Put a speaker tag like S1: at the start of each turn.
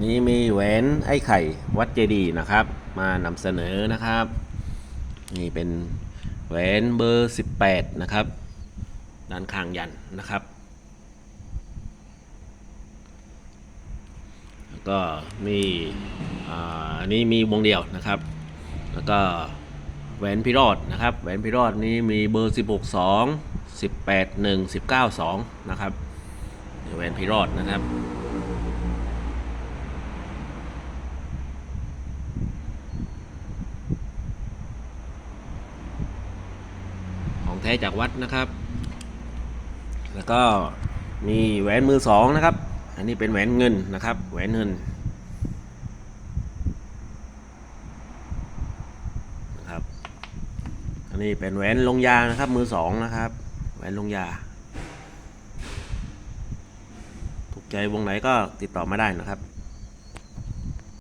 S1: วันนี้มีแหวนไอ้ไข่วัดเจดีย์นะครับ มานำเสนอนะครับ นี่เป็นแหวนเบอร์ 18 นะครับ ด้านข้างยันนะครับ แล้วก็มีอ่าอันนี้มีวงเดียวนะครับ แล้วก็แหวนพิรอดนะครับ แหวนพิรอดนี้มีเบอร์ 16 2 18 1 19 2 นะครับ แหวนพิรอดนะครับ ของแท้จากวัดนะครับ แล้วก็มีแหวนมือสองนะครับ อันนี้เป็นแหวนเงินนะครับ แหวนเงินนะครับ อันนี้เป็นแหวนลงยานะครับ มือสองนะครับ แหวนลงยา ถูกใจวงไหนก็ติดต่อมาได้นะครับ